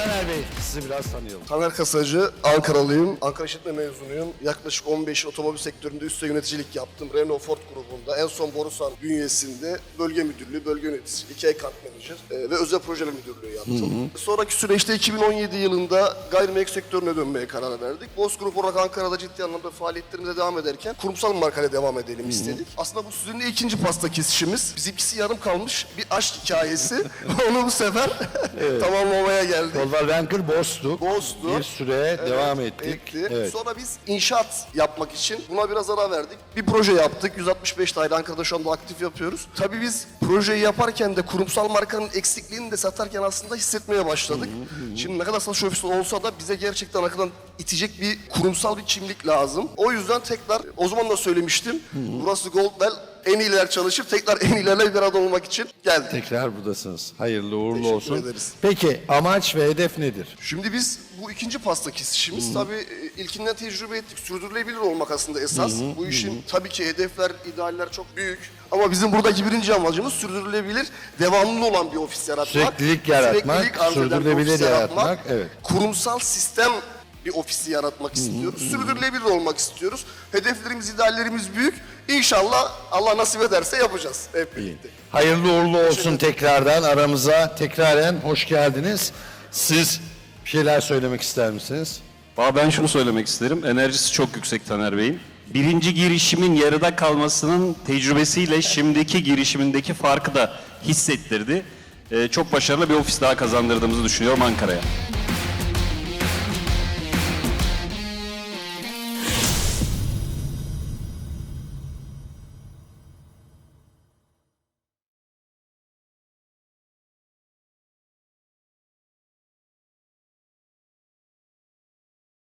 Taner Bey sizi biraz tanıyalım. Taner Kasacı, Ankaralıyım. Ankara İşletme mezunuyum. Yaklaşık 15 yıl otomobil sektöründe üst yöneticilik yaptım. Renault Ford grubunda. En son Borusan bünyesinde bölge müdürlüğü, bölge yöneticisi, iki kart menajer e, ve özel projeler müdürlüğü yaptım. Sonraki süreçte 2017 yılında gayrimenkul sektörüne dönmeye karar verdik. Boz Grup olarak Ankara'da ciddi anlamda faaliyetlerimize devam ederken kurumsal markayla devam edelim istedik. Aslında bu sizinle ikinci pasta kesişimiz. Bizimkisi yarım kalmış bir aşk hikayesi. Onu bu sefer tamamlamaya geldik. Volkswagen Boss'tu. Boss'tu. Bir süre Evet, devam ettik. etti. Evet. Sonra biz inşaat yapmak için buna biraz ara verdik. Bir proje yaptık. 165 daire Ankara'da şu anda aktif yapıyoruz. Tabii biz projeyi yaparken de kurumsal markanın eksikliğini de satarken aslında hissetmeye başladık. Şimdi ne kadar satış ofisi olsa da bize gerçekten arkadan itecek bir kurumsal bir kimlik lazım. O yüzden tekrar o zaman da söylemiştim. Burası Goldbell en iyiler çalışır. Tekrar en iyilerle bir arada olmak için geldik. Tekrar buradasınız. Hayırlı uğurlu Teşekkür olsun. ederiz. Peki amaç ve hedef nedir? Şimdi biz bu ikinci pasta kesişimiz tabii e, ilkinden tecrübe ettik. Sürdürülebilir olmak aslında esas. bu işin tabii ki hedefler, idealler çok büyük. Ama bizim buradaki birinci amacımız sürdürülebilir, devamlı olan bir ofis yaratmak. Süreklilik yaratmak, arz eden bir sürdürülebilir ofis yaratmak, evet. Kurumsal sistem bir ofisi yaratmak istiyoruz. Sürdürülebilir olmak istiyoruz. Hedeflerimiz, ideallerimiz büyük. İnşallah Allah nasip ederse yapacağız hep birlikte. Hayırlı uğurlu olsun tekrardan aramıza. Tekraren hoş geldiniz. Siz bir şeyler söylemek ister misiniz? Valla ben şunu söylemek isterim. Enerjisi çok yüksek Taner Bey'in. Birinci girişimin yarıda kalmasının tecrübesiyle şimdiki girişimindeki farkı da hissettirdi. Ee, çok başarılı bir ofis daha kazandırdığımızı düşünüyorum Ankara'ya.